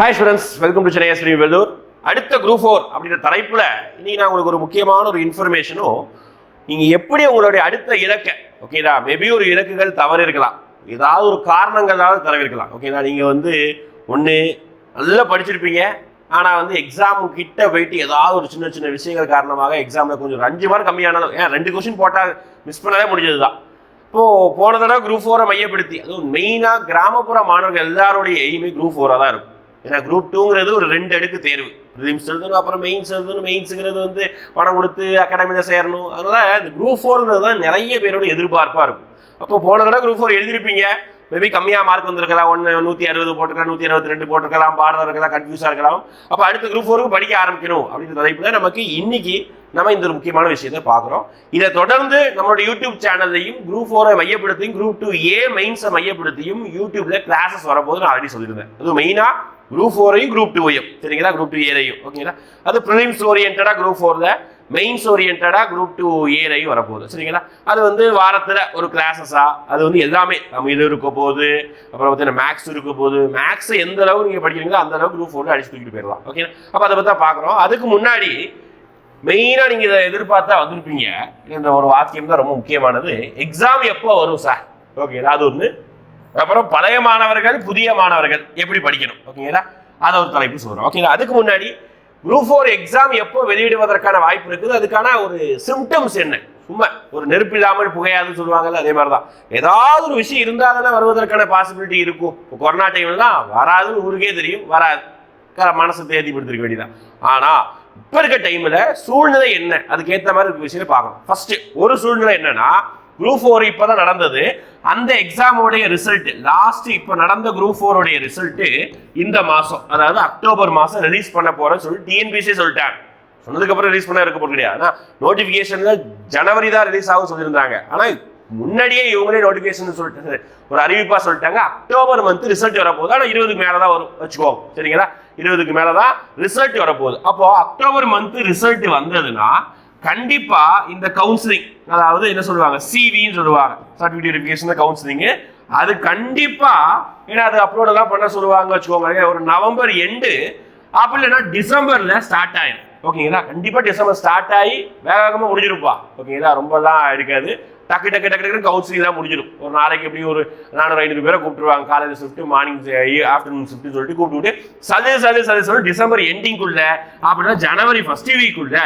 Hi students welcome to Chennai Shri Vellore அடுத்த group four அப்படின்ற தலைப்பில் இன்னைக்கு நான் உங்களுக்கு ஒரு முக்கியமான ஒரு இன்ஃபர்மேஷனும் நீங்கள் எப்படி உங்களுடைய அடுத்த இலக்கை ஓகேதா மேபி ஒரு இலக்குகள் தவறு இருக்கலாம். ஏதாவது ஒரு காரணங்களால் தவறு இருக்கலாம். ஓகேதா நீங்கள் வந்து ஒன்று நல்லா படிச்சிருப்பீங்க. ஆனால் வந்து எக்ஸாம் கிட்ட போயிட்டு ஏதாவது ஒரு சின்ன சின்ன விஷயங்கள் காரணமாக எக்ஸாமில் கொஞ்சம் அஞ்சு மார்க் கம்மியானாலும் ஏன் ரெண்டு கொஸ்டின் போட்டால் மிஸ் பண்ணவே முடிஞ்சது தான் இப்போது போன தடவை குரூப் ஃபோரை மையப்படுத்தி அதுவும் மெயினாக கிராமப்புற மாணவர்கள் எல்லாருடைய எய்மே குரூப் ஃபோராக தான் இருக்கும். ஏன்னா குரூப் டூங்கிறது ஒரு ரெண்டு அடுக்கு தேர்வு. ப்ரிலிம்ஸ் எழுதணும் அப்புறம் மெயின்ஸ் எழுதணும் மெயின்ஸுங்கிறது வந்து பணம் கொடுத்து அகாடமியில் சேரணும். அதனால் இந்த குரூப் ஃபோர்ங்கிறது தான் நிறைய பேரோட எதிர்பார்ப்பாக இருக்கும். அப்போ போன தடவை குரூப் ஃபோர் எழுதியிருப்பீங்க. மேபி கம்மியாக மார்க் வந்திருக்கலாம். ஒன்று நூற்றி அறுபது போட்டிருக்கலாம் நூற்றி அறுபத்தி ரெண்டு போட்டிருக்கலாம். பாடம் இருக்கலாம் கன்ஃபியூஸாக இருக்கலாம். அப்போ அடுத்த குரூப் ஃபோருக்கு படிக்க ஆரம்பிக்கணும் அப்படின்ற தலைப்பில் நமக்கு இன்னைக்கு நம்ம இந்த ஒரு முக்கியமான விஷயத்தை பார்க்குறோம். இதை தொடர்ந்து நம்மளோட யூடியூப் சேனல்லையும் குரூப் ஃபோரை மையப்படுத்தியும் குரூப் டூ ஏ மெயின்ஸை மையப்படுத்தியும் யூடியூப்ல கிளாஸஸ் வரும்போது நான் ஆல்ரெடி சொல்லியிருந்தேன். அதுவும் மெயினாக குரூப் ஃபோரையும் குரூப் டூவையும் சரிங்களா? குரூப் டூ ஏரையும் ஓகேங்களா? அது ப்ரிலிம்ஸ் ஓரியன்டாக குரூப் ஃபோரில் மெயின்ஸ் ஓரியன்டாக குரூப் டூ ஏரையும் வரப்போகுது. சரிங்களா? அது வந்து வாரத்தில் ஒரு கிளாஸஸா அது வந்து எல்லாமே நம்ம இது இருக்க போகுது அப்புறம் பார்த்தீங்கன்னா மேக்ஸ் இருக்க போகுது. மேக்ஸ் எந்த அளவுக்கு நீங்கள் படிக்கிறீங்களோ அந்த அளவுக்கு குரூப் ஃபோரில் அடிச்சு தூக்கிட்டு போயிடலாம். ஓகேங்களா? அப்போ அதை பற்றி பார்க்குறோம். அதுக்கு முன்னாடி மெயினாக நீங்கள் இதை எதிர்பார்த்தா வந்திருப்பீங்க. இந்த ஒரு வாக்கியம் தான் ரொம்ப முக்கியமானது. எக்ஸாம் எப்போ வரும் சார் ஓகேங்களா? அது ஒன்று அப்புறம் பழைய மாணவர்கள் புதிய மாணவர்கள் எப்படி படிக்கணும்? ஓகேங்களா அதை ஒரு தலைப்பு சொல்கிறோம் ஓகேங்களா அதுக்கு முன்னாடி குரூப் ஃபோர் எக்ஸாம் எப்போ வெளியிடுவதற்கான வாய்ப்பு இருக்குது? அதுக்கான ஒரு சிம்டம்ஸ் என்ன? சும்மா ஒரு நெருப்பு இல்லாமல் புகையாதுன்னு சொல்லுவாங்கல்ல அதே மாதிரி தான் ஏதாவது ஒரு விஷயம் இருந்தால் தானே வருவதற்கான பாசிபிலிட்டி இருக்கும். இப்போ கொரோனா டைம்லாம் வராதுன்னு ஊருக்கே தெரியும் வராது. க- மனசை தேதி படுத்திருக்க வேண்டியதான் ஆனால் இப்போ இருக்க டைமில் சூழ்நிலை என்ன? அதுக்கேற்ற மாதிரி விஷயம் விஷயத்தை பார்க்கணும். ஃபஸ்ட்டு ஒரு சூழ்நிலை என்னன்னா குரூப் ஃபோர் இப்போ தான் நடந்தது. அந்த எக்ஸாமோடைய ரிசல்ட் லாஸ்ட் இப்போ நடந்த குரூப் ஃபோருடைய ரிசல்ட்டு இந்த மாதம் அதாவது அக்டோபர் மாதம் ரிலீஸ் பண்ண போகிறேன்னு சொல்லி டிஎன்பிசி சொல்லிட்டாங்க. சொன்னதுக்கப்புறம் ரிலீஸ் பண்ண இருக்க போகிறது கிடையாது ஆனால் நோட்டிஃபிகேஷனில் ஜனவரி தான் ரிலீஸ் ஆகும் சொல்லியிருந்தாங்க. ஆனால் முன்னாடியே இவங்களே நோட்டிஃபிகேஷன் சொல்லிட்டு ஒரு அறிவிப்பாக சொல்லிட்டாங்க. அக்டோபர் மந்த் ரிசல்ட் வரப்போகுது. ஆனால் இருபதுக்கு மேலே தான் வரும். வச்சுக்கோங்க. சரிங்களா? இருபதுக்கு மேலே தான் ரிசல்ட் வரப்போகுது. அப்போ அக்டோபர் மந்த் ரிசல்ட் வந்ததுன்னா கண்டிப்பா இந்த கவுன்சிலிங் அதாவது என்ன சொல்லுவாங்க? சிவின்னு சொல்லுவாங்க. சர்டிஃபிகேட் வெரிஃபிகேஷன் கவுன்சிலிங் அது கண்டிப்பா ஏன்னா அது அப்லோட் எல்லாம் பண்ண சொல்லுவாங்க வச்சுக்கோங்க ஒரு நவம்பர் எண்டு அப்படி இல்லைன்னா டிசம்பர்ல ஸ்டார்ட் ஆயிடும் ஓகேங்களா கண்டிப்பா டிசம்பர் ஸ்டார்ட் ஆகி வேக வேகமா முடிஞ்சிருப்பா. ஓகேங்களா ரொம்பலாம் இருக்காது டக்கு டக்கு டக்கு டக்கு கவுன்சிலிங் தான் முடிஞ்சிடும். ஒரு நாளைக்கு எப்படி ஒரு நானூறு ஐநூறு பேரை கூப்பிட்டுருவாங்க. காலையில் ஷிஃப்ட் மார்னிங் ஆஃப்டர்நூன் ஷிஃப்ட்னு சொல்லிட்டு கூப்பிட்டு சது சது சது சொல்லி டிசம்பர் எண்டிங்குள்ள அப்படின்னா ஜனவரி ஃபர்ஸ்ட் வீக்குள்ள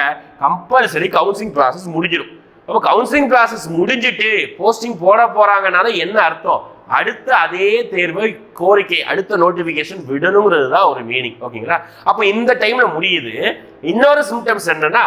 கம்பல்சரி கவுன்சிலிங் ப்ராசஸ் முடிஞ்சிடும். அப்போ கவுன்சிலிங் ப்ராசஸ் முடிஞ்சிட்டு போஸ்டிங் போட போகிறாங்கனால என்ன அர்த்தம்? அடுத்த அதே தேர்வை கோரிக்கை அடுத்த நோட்டிஃபிகேஷன் விடணுங்கிறது தான் ஒரு மீனிங் ஓகேங்களா? அப்போ இந்த டைமில் முடியுது. இன்னொரு சிம்டம்ஸ் என்னன்னா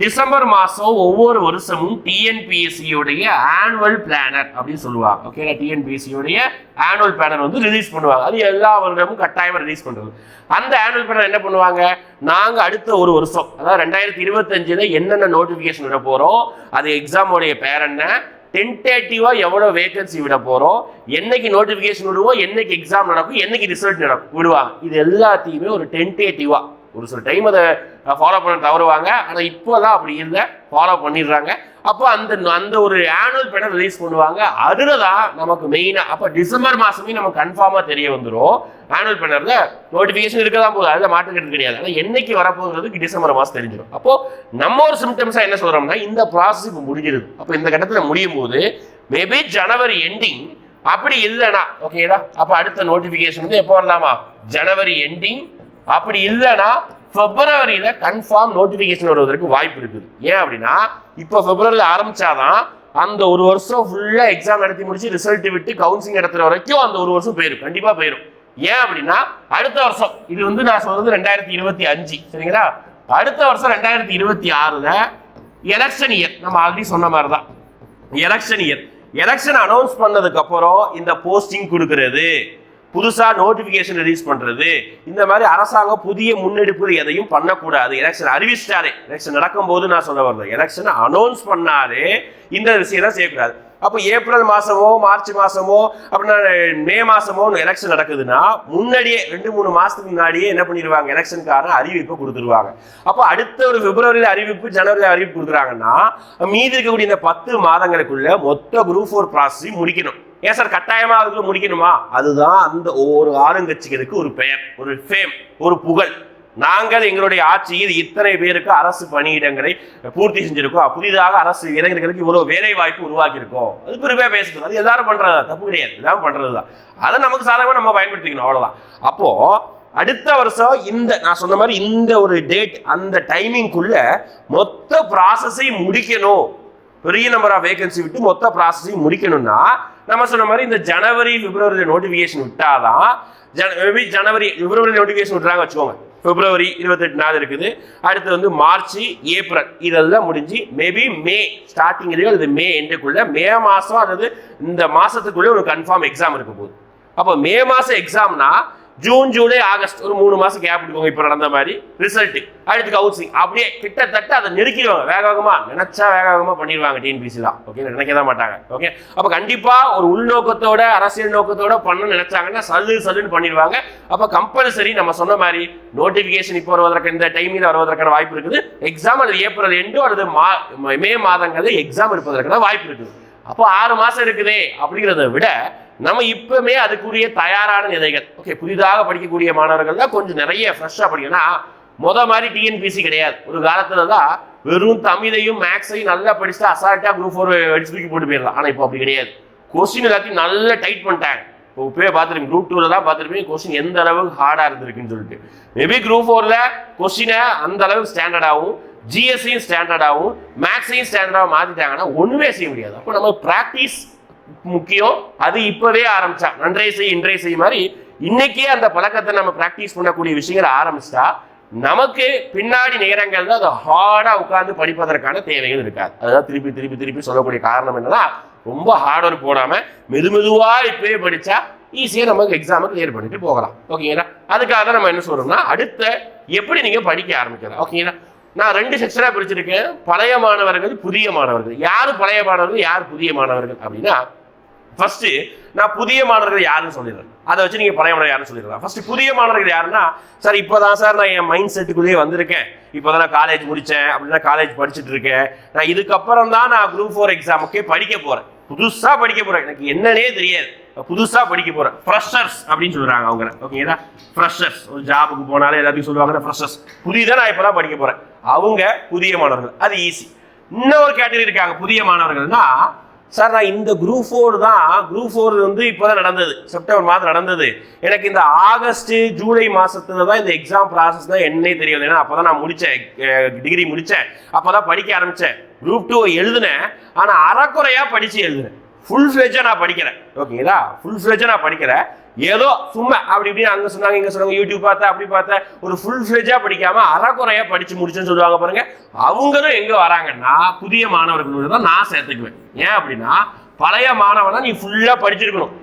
டிசம்பர் மாதம் ஒவ்வொரு வருஷமும் டிஎன்பிஎஸ்சியோடைய ஆனுவல் பிளானர் அப்படின்னு சொல்லுவாங்க. ஓகேங்களா டிஎன்பிஎஸ்சியோடைய ஆனுவல் பிளானர் வந்து ரிலீஸ் பண்ணுவாங்க. அது எல்லா வருடமும் கட்டாயமாக ரிலீஸ் பண்ணுறது அந்த ஆனுவல் பிளானர் என்ன பண்ணுவாங்க? நாங்கள் அடுத்த ஒரு வருஷம் அதாவது ரெண்டாயிரத்தி இருபத்தஞ்சில் என்னென்ன நோட்டிஃபிகேஷன் விட போகிறோம் அது எக்ஸாமோடைய பேர் என்ன டென்டேட்டிவாக எவ்வளோ வேகன்சி விட போகிறோம் என்னைக்கு நோட்டிஃபிகேஷன் விடுவோம் என்னைக்கு எக்ஸாம் நடக்கும் என்னைக்கு ரிசல்ட் நடக்கும் விடுவாங்க. இது எல்லாத்தையுமே ஒரு டென்டேட்டிவாக ஒரு சில டைம் அதை ஃபாலோ பண்ண தவறுவாங்க. ஆனால் இப்போதான் அப்படி இல்லை. ஃபாலோ பண்ணிடுறாங்க. அப்போ அந்த அந்த ஒரு ஆனுவல் பேனர் ரிலீஸ் பண்ணுவாங்க. அதில் தான் நமக்கு மெயினாக அப்போ டிசம்பர் மாதமே நமக்கு கன்ஃபார்மாக தெரிய வந்துடும் ஆனுவல் பேனரில் நோட்டிஃபிகேஷன் இருக்க தான் போகுது. அதில் மாட்டுக்கிறது கிடையாது. ஆனால் என்னைக்கு வரப்போகிறதுக்கு டிசம்பர் மாதம் தெரிஞ்சிடும் அப்போது நம்ம ஒரு சிம்டம்ஸாக என்ன சொல்கிறோம்னா இந்த ப்ராசஸ் இப்போ முடிஞ்சிருது. அப்போ இந்த கட்டத்தில் முடியும் போது மேபி ஜனவரி எண்டிங் அப்படி இல்லைனா ஓகேடா அப்போ அடுத்த நோட்டிஃபிகேஷன் வந்து எப்போ வரலாமா? ஜனவரி எண்டிங் அப்படி இல்லைன்னா பிப்ரவரியில கன்ஃபார்ம் நோட்டிபிகேஷன் வருவதற்கு வாய்ப்பு இருக்குது. ஏன் அப்படின்னா இப்போ பிப்ரவரியில் ஆரம்பிச்சாதான் அந்த ஒரு வருஷம் ஃபுல்லா எக்ஸாம் நடத்தி முடிச்சு ரிசல்ட் விட்டு கவுன்சிலிங் நடத்துற வரைக்கும் அந்த ஒரு வருஷம் போயிடும் கண்டிப்பா போயிடும் ஏன் அப்படின்னா அடுத்த வருஷம் இது வந்து நான் சொல்றது ரெண்டாயிரத்தி இருபத்தி அஞ்சு சரிங்களா? அடுத்த வருஷம் ரெண்டாயிரத்தி இருபத்தி ஆறுல எலெக்ஷன் இயர் நம்ம ஆல்ரெடி சொன்ன மாதிரி தான் எலெக்ஷன் இயர் எலெக்ஷன் அனௌன்ஸ் பண்ணதுக்கு அப்புறம் இந்த போஸ்டிங் கொடுக்கறது. புதுசாக நோட்டிஃபிகேஷன் ரிலீஸ் பண்ணுறது இந்த மாதிரி அரசாங்கம் புதிய முன்னெடுப்பு எதையும் பண்ணக்கூடாது. எலெக்ஷன் அறிவிச்சிட்டாரே. எலெக்ஷன் நடக்கும்போது நான் சொல்ல வருது எலெக்ஷன் அனௌன்ஸ் பண்ணாலே இந்த விஷயம் செய்யக்கூடாது. அப்போ ஏப்ரல் மாதமோ மார்ச் மாதமோ அப்படின்னா மே மாதமோ எலெக்ஷன் நடக்குதுன்னா முன்னாடியே ரெண்டு மூணு மாதத்துக்கு முன்னாடியே என்ன பண்ணிடுவாங்க? எலெக்ஷனுக்கான அறிவிப்பு கொடுத்துருவாங்க. அப்போ அடுத்த ஒரு பிப்ரவரியில் அறிவிப்பு ஜனவரியில் அறிவிப்பு கொடுக்குறாங்கன்னா மீதி இருக்கக்கூடிய இந்த பத்து மாதங்களுக்குள்ள மொத்த குரூப் ஃபோர் ப்ராசஸையும் முடிக்கணும். ஏன் சார் கட்டாயமாக அதுக்குள்ள முடிக்கணுமா? அதுதான் அந்த ஒவ்வொரு ஆளுங்கட்சிகளுக்கு ஒரு பெயர் ஒரு ஃபேம் ஒரு புகழ். நாங்கள் எங்களுடைய ஆட்சியில் இத்தனை பேருக்கு அரசு பணியிடங்களை பூர்த்தி செஞ்சிருக்கோம். புதிதாக அரசு இளைஞர்களுக்கு இவ்வளவு வேலை வாய்ப்பு உருவாக்கியிருக்கோம். அது பெருமையா பேசுறது. அது எல்லாரும் பண்றதா தப்பு கிடையாது. இதான் பண்றதுதான். அதை நமக்கு சாதகமா நம்ம பயன்படுத்திக்கணும். அவ்வளவுதான். அப்போ அடுத்த வருஷம் இந்த நான் சொன்ன மாதிரி இந்த ஒரு டேட் அந்த டைமிங்குள்ள மொத்த ப்ராசஸையும் முடிக்கணும். பெரிய நம்பர் ஆஃப் வேகன்சி விட்டு மொத்த ப்ராசஸையும் முடிக்கணும்னா நம்ம சொன்ன மாதிரி இந்த ஜனவரி பிப்ரவரி நோட்டிஃபிகேஷன் விட்டாதான் ஜன மேபி ஜனவரி பிப்ரவரி நோட்டிஃபிகேஷன் விட்றாங்க வச்சுக்கோங்க. பிப்ரவரி இருபத்தெட்டு நாள் இருக்குது. அடுத்து வந்து மார்ச் ஏப்ரல் இதெல்லாம் முடிஞ்சு மேபி மே ஸ்டார்டிங்லேயோ அல்லது மே எண்டுக்குள்ள மே மாதம் அல்லது இந்த மாதத்துக்குள்ளே ஒரு கன்ஃபார்ம் எக்ஸாம் இருக்க போகுது. அப்போ மே மாதம் எக்ஸாம்னா ஜூன் ஜூலை ஆகஸ்ட் ஒரு மூணு மாசம் கேப் எடுக்கோங்க இப்போ நடந்த மாதிரி ரிசல்ட் அடுத்து கவுன்சிலிங் அப்படியே கிட்டத்தட்ட அதை நெருக்கிடுவாங்க. வேக வேகமா. நினைச்சா வேக வேகமா பண்ணிடுவாங்க டிஎன்பிசி தான் ஓகே நினைக்க தான் மாட்டாங்க. ஓகே அப்போ கண்டிப்பா ஒரு உள்நோக்கத்தோட அரசியல் நோக்கத்தோட பண்ண நினைச்சாங்கன்னா சல்லு சல்லுன்னு பண்ணிடுவாங்க. அப்போ கம்பல்சரி நம்ம சொன்ன மாதிரி நோட்டிபிகேஷன் இப்போ வருவதற்கு இந்த டைமில் வருவதற்கான வாய்ப்பு இருக்குது. எக்ஸாம் அல்லது ஏப்ரல் எண்டோ அல்லது மா மே மாதங்கிறது எக்ஸாம் இருப்பதற்கான வாய்ப்பு இருக்குது. அப்போ ஆறு மாதம் இருக்குதே அப்படிங்கிறத விட நம்ம இப்பவுமே அதுக்குரிய தயாரான நிலைகள். ஓகே புதிதாக படிக்கக்கூடிய மாணவர்கள் தான் கொஞ்சம் நிறைய ஃப்ரெஷ்ஷாக படிக்கணும்னா முத மாதிரி டிஎன்பிசி கிடையாது. ஒரு காலத்துல தான் வெறும் தமிழையும் மேக்ஸையும் நல்லா படிச்சுட்டு அசால்ட்டாக குரூப் ஃபோர் அடிச்சு தூக்கி போட்டு போயிடலாம். ஆனால் இப்போ அப்படி கிடையாது. கொஸ்டின் எல்லாத்தையும் நல்லா டைட் பண்ணிட்டாங்க. இப்போ இப்போயே பார்த்துருப்பீங்க குரூப் டூவில் தான் பார்த்துருப்பீங்க கொஸ்டின் எந்த அளவுக்கு ஹார்டாக இருந்திருக்குன்னு சொல்லிட்டு. மேபி குரூப் ஃபோரில் கொஸ்டினை அந்த அளவுக்கு ஸ்டாண்டர்டாகவும் ஜிஎஸ்சியும் ஸ்டாண்டர்டாகவும் மேக்ஸையும் ஸ்டாண்டர்டாகவும் மாற்றிட்டாங்கன்னா ஒன்றுமே செய்ய முடியாது. அப்போ நம்ம ப்ராக்டிஸ் முக்கியம். அது இப்போவே ஆரம்பிச்சா நன்றைய செய் இன்றைய செய் மாதிரி இன்னைக்கே அந்த பழக்கத்தை நம்ம ப்ராக்டிஸ் பண்ணக்கூடிய விஷயங்களை ஆரம்பிச்சிட்டா நமக்கு பின்னாடி நேரங்கள்ல அதை ஹார்டாக உட்காந்து படிப்பதற்கான தேவைகள் இருக்காது. அதுதான் திருப்பி திருப்பி திருப்பி சொல்லக்கூடிய காரணம் என்னன்னா ரொம்ப ஹார்ட் ஒர்க் போடாமல் மெதுமெதுவாக இப்பவே படித்தா ஈஸியாக நமக்கு எக்ஸாமை கிளியர் பண்ணிட்டு போகலாம். ஓகேங்களா அதுக்காக தான் நம்ம என்ன சொல்கிறோம்னா அடுத்த எப்படி நீங்கள் படிக்க ஆரம்பிக்கலாம். ஓகேங்களா நான் ரெண்டு செக்ஷனாக பிரிச்சிருக்கேன். பழைய மாணவர்கள் புதிய மாணவர்கள். யார் பழைய மாணவர்கள் யார் புதிய மாணவர்கள் அப்படின்னா ஃபர்ஸ்ட்டு நான் புதிய மாணவர்கள் யாருன்னு சொல்லிடுறேன். அதை வச்சு நீங்கள் பழைய மாணவர் யாருன்னு சொல்லிடுறேன் ஃபர்ஸ்ட் புதிய மாணவர்கள் யாருன்னா சார் இப்போ தான் சார் நான் என் மைண்ட் செட்டுக்குள்ளேயே வந்திருக்கேன். இப்போதான் நான் காலேஜ் முடித்தேன் அப்படின்னா காலேஜ் படிச்சுட்டு இருக்கேன். நான் இதுக்கப்புறம் தான் நான் குரூப் ஃபோர் எக்ஸாமுக்கே படிக்க போகிறேன் புதுசாக படிக்க போகிறேன் எனக்கு என்னன்னே தெரியாது. புதுசாக படிக்க போகிறேன் ஃப்ரெஷர்ஸ் அப்படின்னு சொல்கிறாங்க அவங்க ஓகேங்களா ஃப்ரெஷர்ஸ் ஒரு ஜாபுக்கு போனாலே எல்லாத்தையும் சொல்லுவாங்க ஃப்ரெஷர்ஸ் புதியதா நான் இப்போ தான் படிக்க போகிறேன் அவங்க புதிய மாணவர்கள். அது ஈஸி இன்னொரு கேட்டகரி இருக்காங்க புதிய மாணவர்கள்னா சார் நான் இந்த குரூப் ஃபோர் தான் குரூப் ஃபோர் வந்து இப்போ தான் நடந்தது. செப்டம்பர் மாதம் நடந்தது. எனக்கு இந்த ஆகஸ்ட் ஜூலை மாதத்துல தான் இந்த எக்ஸாம் ப்ராசஸ் தான் என்னே தெரியும் ஏன்னா அப்பதான் நான் முடித்தேன் டிகிரி முடித்தேன் அப்போ தான் படிக்க ஆரம்பித்தேன் குரூப் டூ எழுதினேன். ஆனால் அறக்குறையாக படித்து எழுதுனேன். ஃபுல் ஃப்ளெஜாக நான் படிக்கிறேன். ஓகேங்களா ஃபுல் ஃபிளெஜா நான் படிக்கிறேன். ஏதோ சும்மா அப்படி இப்படி அங்கே சொன்னாங்க இங்கே சொன்னாங்க யூடியூப் பார்த்தேன் அப்படி பார்த்தேன். ஒரு ஃபுல் ஃபிளெஜா படிக்காம அறக்குறையாக படித்து முடிச்சுன்னு சொல்லுவாங்க பாருங்க. அவங்களும் எங்கே வராங்கன்னா புதிய மாணவர்கள் தான் நான் சேர்த்துக்குவேன். ஏன் அப்படின்னா பழைய மாணவனா நீ ஃபுல்லாக படிச்சிருக்கணும்.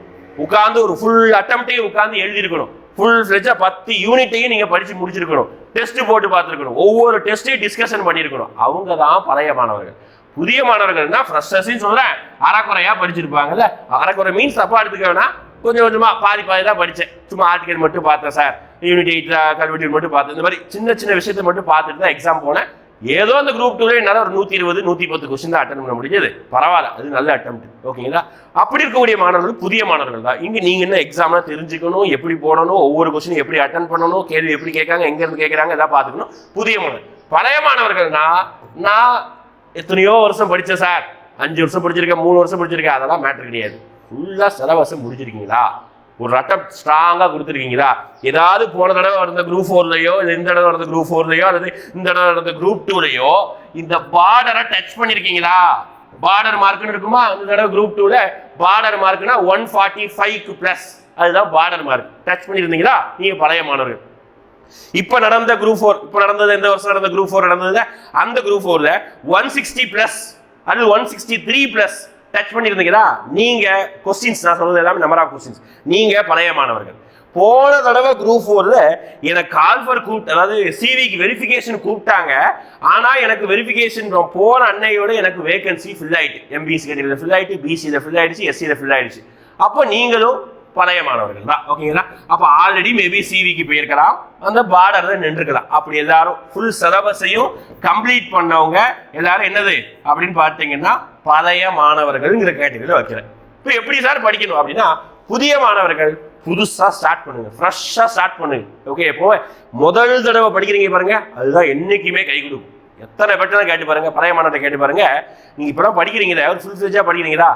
உட்காந்து ஒரு ஃபுல் அட்டம்ப்டையும் உட்காந்து எழுதியிருக்கணும். ஃபுல் ஃப்ளெஜாக பத்து யூனிட்டையும் நீங்கள் படித்து முடிச்சிருக்கணும். டெஸ்ட் போட்டு பார்த்துருக்கணும். ஒவ்வொரு டெஸ்ட்டையும் டிஸ்கஷன் பண்ணியிருக்கணும். அவங்க தான் பழைய மாணவர்கள். புதிய மாணவர்கள்னா ஃப்ரெஷர்ஸ்ன்னு சொல்கிறேன் அறக்குறையா படிச்சிருப்பாங்கல்ல. அறக்குறை மீன்ஸ் தப்பா எடுத்துக்க வேணா கொஞ்சம் கொஞ்சமாக பாதி பாதி தான் படித்தேன் சும்மா ஆர்டிகல் மட்டும் பார்த்தேன் சார் யூனிட் எயிட்ல கல்வெட்டியில் மட்டும் பார்த்தேன். இந்த மாதிரி சின்ன சின்ன விஷயத்தை மட்டும் பார்த்துட்டு தான் எக்ஸாம் போனேன். ஏதோ அந்த குரூப் டூல என்னால் ஒரு நூற்றி இருபது நூற்றி பத்து கொஸ்டின் தான் அட்டன் பண்ண முடிஞ்சது. பரவாயில்ல அது நல்ல அட்டம் ஓகேங்களா அப்படி இருக்கக்கூடிய மாணவர்கள் புதிய மாணவர்கள் தான். இங்கே நீங்கள் என்ன எக்ஸாம்லாம் தெரிஞ்சுக்கணும் எப்படி போடணும் ஒவ்வொரு கொஸ்டின் எப்படி அட்டன் பண்ணணும் கேள்வி எப்படி கேட்காங்க எங்கேருந்து கேட்குறாங்க எதாவது பார்த்துக்கணும். புதிய மாணவர் பழைய மாணவர்கள்னா நான் எத்தனையோ வருஷம் படித்தேன் சார். அஞ்சு வருஷம் படிச்சிருக்கேன் மூணு வருஷம் படிச்சிருக்கேன் அதெல்லாம் மேட்ரு கிடையாது. ஃபுல்லாக சிலபஸை முடிச்சிருக்கீங்களா? ஒரு ரட்டம் ஸ்ட்ராங்காக கொடுத்துருக்கீங்களா? ஏதாவது போன தடவை நடந்த குரூப் ஃபோர்லையோ இல்லை இந்த தடவை நடந்த குரூப் ஃபோர்லையோ அல்லது இந்த தடவை நடந்த குரூப் டூலையோ இந்த பார்டரை டச் பண்ணியிருக்கீங்களா பார்டர் மார்க்னு இருக்குமா? இந்த தடவை குரூப் டூவில் பார்டர் மார்க்னா ஒன் ஃபார்ட்டி ஃபைவ்க்கு ப்ளஸ் அதுதான் பார்டர் மார்க் டச் பண்ணியிருந்தீங்களா நீங்கள் பழைய மாணவர்கள். இப்ப நடந்த குரூப் ஃபோர் இப்ப நடந்தது எந்த வருஷம் நடந்த குரூப் ஃபோர் நடந்தது அந்த குரூப் ஃபோர்ல ஒன் சிக்ஸ்டி பிளஸ் அது one sixty three plus touch பண்ணியிருந்தீங்களா? நீங்க கொஸ்டின்ஸ் நான் சொல்றது எல்லாமே நம்பர் ஆஃப் கொஸ்டின்ஸ் நீங்க பழைய மாணவர்கள். போன தடவை குரூப் ஃபோர்ல எனக்கு கால்ஃபர் கூப்பிட்டு அதாவது சிவிக்கு வெரிஃபிகேஷன் கூப்பிட்டாங்க ஆனா எனக்கு வெரிஃபிகேஷன் போன அன்னையோட எனக்கு வேகன்சி ஃபில் ஆயிட்டு. எம்பிசி கேட்டகரியில் ஃபில் ஆயிட்டு பிசியில் ஃபில் ஆயிடுச்சு எஸ்சியில் ஃபில் ஆயிடுச்சு. அப்போ நீங்களும் பழைய மாணவர்கள் தான் ஓகேங்களா? அப்போ ஆல்ரெடி மேபி சிவிக்கு போயிருக்கலாம். அந்த பார்டர்ல நின்றுக்கலாம் அப்படி எல்லாரும் ஃபுல் சிலபஸையும் கம்ப்ளீட் பண்ணவங்க எல்லாரும் என்னது? அப்படின்னு பார்த்தீங்கன்னா பழைய மாணவர்கள்ங்கிற கேட்டகரியில் வைக்கிறேன். இப்போ எப்படி சார் படிக்கணும் அப்படின்னா புதிய மாணவர்கள் புதுசாக ஸ்டார்ட் பண்ணுங்க. ஃப்ரெஷ்ஷாக ஸ்டார்ட் பண்ணுங்க ஓகே இப்போ முதல் தடவை படிக்கிறீங்க பாருங்க அதுதான் என்னைக்குமே கை கொடுக்கும். எத்தனை பேர்ட்ட கேட்டு பாருங்க பழைய மாணவர்கிட்ட கேட்டு பாருங்க நீங்க இப்பதான் படிக்கிறீங்களா ஒரு ஃபுல் ஃபிளஜா படிக்கிறீங்களா?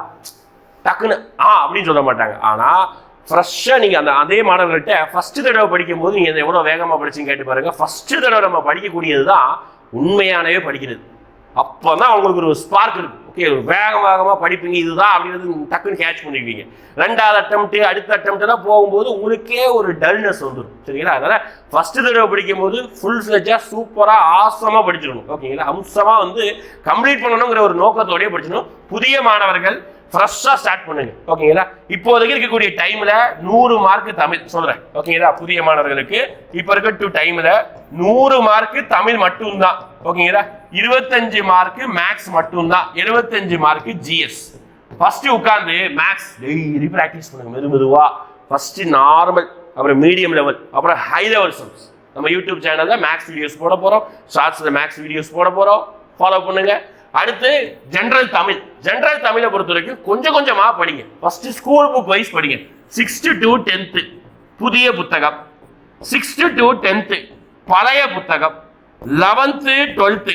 டக்குன்னு ஆ அப்படின்னு சொல்ல மாட்டாங்க. ஆனால் ஃப்ரெஷ்ஷாக நீங்கள் அந்த அதே மாணவர்கள்ட்ட ஃபஸ்ட்டு தடவை படிக்கும் போது நீங்கள் எவ்வளோ வேகமாக படிச்சுன்னு கேட்டு பாருங்கள் ஃபஸ்ட்டு தடவை நம்ம படிக்கக்கூடியது தான் உண்மையானவே படிக்கிறது. அப்போ தான் அவங்களுக்கு ஒரு ஸ்பார்க் இருக்கும். ஓகே வேக வேகமாக படிப்பீங்க. இதுதான் அப்படின்றது டக்குன்னு கேட்ச் பண்ணிக்குவீங்க ரெண்டாவது அட்டம்ப்ட்டு அடுத்த அட்டம்ப்ட்லாம் போகும்போது உங்களுக்கே ஒரு டல்னஸ் வந்துடும் சரிங்களா? அதனால் ஃபஸ்ட்டு தடவை படிக்கும் போது ஃபுல் ஃப்ளெஜாக சூப்பராக ஆசமாக படிச்சிடணும். ஓகேங்களா அம்சமாக வந்து கம்ப்ளீட் பண்ணணுங்கிற ஒரு நோக்கத்தோடய படிச்சிடணும். புதிய மாணவர்கள் ஃப்ரெஷ்ஷாக ஸ்டார்ட் பண்ணுங்க. ஓகேங்களா? இப்போதைக்கு இருக்கக்கூடிய டைமில் நூறு மார்க் தமிழ். சொல்கிறேன் ஓகேங்களா? புதிய மாணவர்களுக்கு இப்போ இருக்க டூ டைமில் நூறு மார்க் தமிழ் மட்டும்தான். ஓகேங்களா? இருபத்தஞ்சு மார்க் மேக்ஸ் மட்டும்தான். எழுபத்தஞ்சு மார்க் ஜிஎஸ் ஃபர்ஸ்ட் உட்காந்து மேக்ஸ் டெய்லி ப்ராக்டிஸ் பண்ணுங்க. மெது மெதுவா ஃபர்ஸ்ட் நார்மல் அப்புறம் மீடியம் லெவல் அப்புறம் ஹை லெவல் சம்ஸ் நம்ம யூடியூப் சேனலில் மேக்ஸ் வீடியோஸ் போட போகிறோம் ஷார்ட்ஸில் மேக்ஸ் வீடியோஸ் போட போகிறோம் ஃபாலோ பண்ணுங்கள் அடுத்து ஜென்ரல் தமிழ். ஜென்ரல் தமிழை பொறுத்த வரைக்கும் கொஞ்சம் கொஞ்சமா படிங்க. ஃபர்ஸ்ட் ஸ்கூல் புக் வைஸ் படிங்க. சிக்ஸ்த் டு டென்த்து புதிய புத்தகம். சிக்ஸ்த் டு டென்த்து பழைய புத்தகம். லெவன்த்து டுவெல்த்து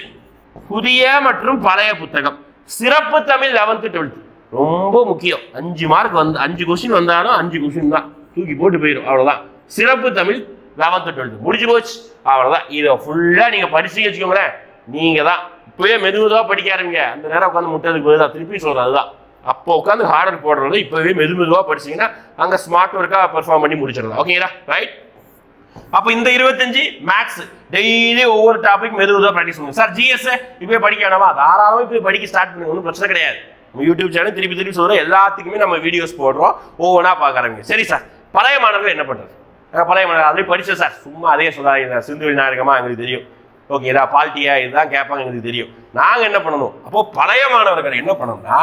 புதிய மற்றும் பழைய புத்தகம். சிறப்பு தமிழ் லெவன்த்து டுவெல்த்து ரொம்ப முக்கியம். அஞ்சு மார்க் வந்து அஞ்சு கொஸ்டின் வந்தாலும் அஞ்சு கொஸ்டின் தான். தூக்கி போட்டு போயிடும் அவ்வளவுதான். சிறப்பு தமிழ் லெவன்த்து டுவெல்த்து முடிஞ்சு போச்சு. அவ்வளவுதான். இதை ஃபுல்லா நீங்க படிச்சு வச்சுக்கோங்களேன். நீங்க தான் இப்போவே மெதுமெதுவா படிக்க ஆரம்பிங்க. அந்த நேரம் உட்காந்து முட்டதுக்கு பதிலாக திருப்பி சொல்கிறது அதுதான். அப்போ உட்காந்து ஹார்டர் போடுறது இப்போவே மெது மெதுவாக படிச்சீங்கன்னா அங்கே ஸ்மார்ட் ஒர்க்காக பெர்ஃபார்ம் பண்ணி முடிச்சிடலாம். ஓகேங்களா ரைட் அப்போ இந்த இருபத்தஞ்சு மேக்ஸ் டெய்லி ஒவ்வொரு டாபிக் மெதுவாக ப்ராக்டிஸ் பண்ணுங்க. சார் ஜிஎஸ் இப்போ படிக்க வேணாமா? தாராளமாக இப்போ படிக்க ஸ்டார்ட் பண்ணுங்க. ஒன்றும் பிரச்சனை கிடையாது. நம்ம யூடியூப் சேனல் திருப்பி திருப்பி சொல்கிறோம் எல்லாத்துக்குமே நம்ம வீடியோஸ் போடுறோம். ஒவ்வொன்றா பார்க்குறாங்க சரி சார் பழைய மாணவர்கள் என்ன பண்ணுறது பழைய மாணவர்கள் அதே படித்தேன் சார் சும்மா அதே சொல்லாதீங்க சிந்து நாயகமாக எங்களுக்கு தெரியும். ஓகேடா பால்ட்டியா இதுதான் கேட்பாங்க எங்களுக்கு தெரியும். நாங்கள் என்ன பண்ணணும்? அப்போ பழைய மாணவர்கள் என்ன பண்ணணும்னா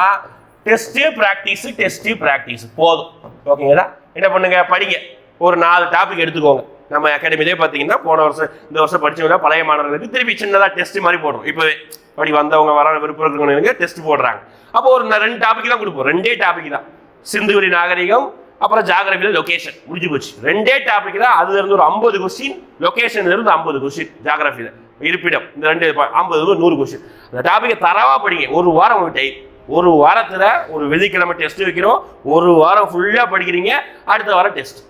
டெஸ்ட்டு ப்ராக்டிஸு டெஸ்ட்டு ப்ராக்டிஸ் போதும். ஓகேங்களா என்ன பண்ணுங்க? படிங்க. ஒரு நாலு டாபிக் எடுத்துக்கோங்க. நம்ம அகாடமிலே பார்த்தீங்கன்னா போன வருஷம் இந்த வருஷம் படிச்சவங்க பழைய மாணவர்களுக்கு திருப்பி சின்னதாக டெஸ்ட் மாதிரி போடுறோம். இப்போவே படி வந்தவங்க வர விருப்பம் இருக்கிறவங்க டெஸ்ட் போடுறாங்க. அப்போ ஒரு ரெண்டு டாபிக் தான் கொடுப்போம். ரெண்டே டாபிக் தான். சிந்துவெளி நாகரிகம் அப்புறம் ஜாகிரபியில் லொகேஷன் முடிஞ்சு போச்சு. ரெண்டே டாபிக் தான். அதுலேருந்து ஒரு ஐம்பது கொஸ்டின் லொக்கேஷன்லேருந்து ஐம்பது கொஸ்டின் ஜாகிரபியில் இருப்பிடம். இந்த ரெண்டு ஐம்பது நூறு கொஸ்டின் அந்த டாபிக்கை தரவாக படிங்க. ஒரு வாரம் உங்களுக்கு டைம் ஒரு வாரத்தில் ஒரு வெள்ளிக்கிழமை டெஸ்ட் வைக்கிறோம். ஒரு வாரம் ஃபுல்லாக படிக்கிறீங்க. அடுத்த வாரம் டெஸ்ட்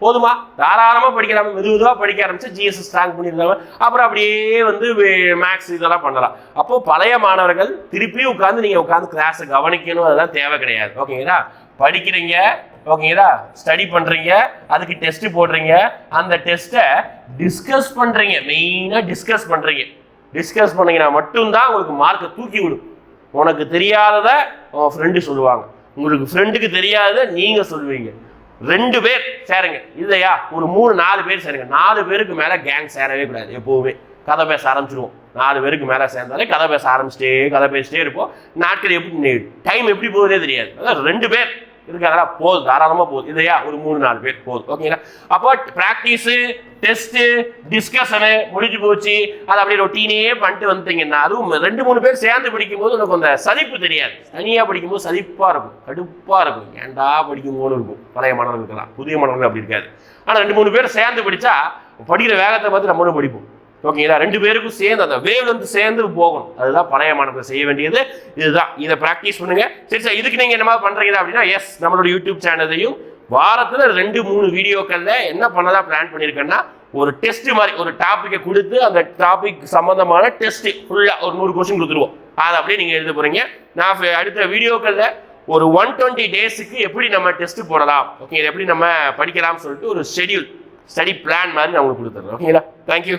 போதுமா? தாராளமாக படிக்கலாம். மெது மெதுவா படிக்க ஆரம்பிச்சு ஜிஎஸ் ஸ்ட்ராங் பண்ணிருந்தாங்க அப்புறம் அப்படியே வந்து மேக்ஸ் இதெல்லாம் பண்ணலாம். அப்போது பழைய மாணவர்கள் திருப்பியும் உட்காந்து நீங்கள் உட்காந்து கிளாஸை கவனிக்கணும். அதெல்லாம் தேவை கிடையாது. ஓகேங்களா படிக்கிறீங்க ஓகேங்களா ஸ்டடி பண்றீங்க அதுக்கு டெஸ்ட் போடுறீங்க. அந்த டெஸ்ட்டை டிஸ்கஸ் பண்றீங்க. மெயினாக டிஸ்கஸ் பண்றீங்க. டிஸ்கஸ் பண்ணீங்கன்னா மட்டும்தான் உங்களுக்கு மார்க்கை தூக்கி விடும். உனக்கு தெரியாததை உன் ஃப்ரெண்டு சொல்லுவாங்க. உங்களுக்கு ஃப்ரெண்டுக்கு தெரியாததை நீங்கள் சொல்லுவீங்க. ரெண்டு பேர் சேருங்க. இல்லையா? ஒரு மூணு நாலு பேர் சேருங்க. நாலு பேருக்கு மேலே கேங் சேரவே கூடாது எப்போவுமே. கதை பேச ஆரம்பிச்சிருவோம். நாலு பேருக்கு மேலே சேர்ந்தாலே கதை பேச ஆரம்பிச்சிட்டே கதை பேசிட்டே இருப்போம். நாட்கள் எப்படி டைம் எப்படி போகுதே தெரியாது. அதான் ரெண்டு பேர். இருக்காங்களா? போதும் தாராளமாக போதும். இல்லையா ஒரு மூணு நாலு பேர் போதும். ஓகேங்களா? அப்போ ப்ராக்டிஸு டெஸ்ட்டு டிஸ்கஷனு முடிஞ்சு போச்சு. அது அப்படியே ரொட்டீனே பண்ணிட்டு வந்துட்டீங்கன்னா அதுவும் ரெண்டு மூணு பேர் சேர்ந்து படிக்கும்போது உனக்கு அந்த சலிப்பு தெரியாது. தனியாக படிக்கும்போது சலிப்பாக இருக்கும் கடுப்பாக இருக்கும். ஏன்டா படிக்கும் போது இருக்கும். பழைய மாணவர்களுக்கெல்லாம். புதிய மாணவர்கள் அப்படி இருக்காது. ஆனால் ரெண்டு மூணு பேர் சேர்ந்து படித்தா படிக்கிற வேகத்தை பார்த்து நம்மளும் படிப்போம். ஓகேங்களா? ரெண்டு பேருக்கும் சேர்ந்து அந்த வேவ் வந்து சேர்ந்து போகணும் அதுதான் பழைய மாணவர்கள் செய்ய வேண்டியது. இதுதான். இதை ப்ராக்டிஸ் பண்ணுங்க. சரி சார் இதுக்கு நீங்க என்ன பண்றீங்க அப்படின்னா எஸ் நம்மளோட யூடியூப் சேனலையும் வாரத்துல ரெண்டு மூணு வீடியோக்கள்ல என்ன பண்ணதா பிளான் பண்ணியிருக்கேன்னா ஒரு டெஸ்ட் மாதிரி ஒரு டாப்பிக்கை கொடுத்து அந்த டாபிக் சம்பந்தமான டெஸ்ட் ஃபுல்லா ஒரு நூறு கொஸ்டின் கொடுத்துருவோம். அதை அப்படியே நீங்க எழுத போறீங்க. நான் அடுத்த வீடியோக்கள்ல ஒரு ஒன் டுவெண்ட்டி டேஸுக்கு எப்படி நம்ம டெஸ்ட் போடலாம்? ஓகே எப்படி நம்ம படிக்கலாம்னு சொல்லிட்டு ஒரு ஷெட்யூல் ஸ்டடி பிளான் மாதிரி நான் உங்களுக்கு கொடுத்துட்றேன் ஓகேங்களா? தேங்க்யூ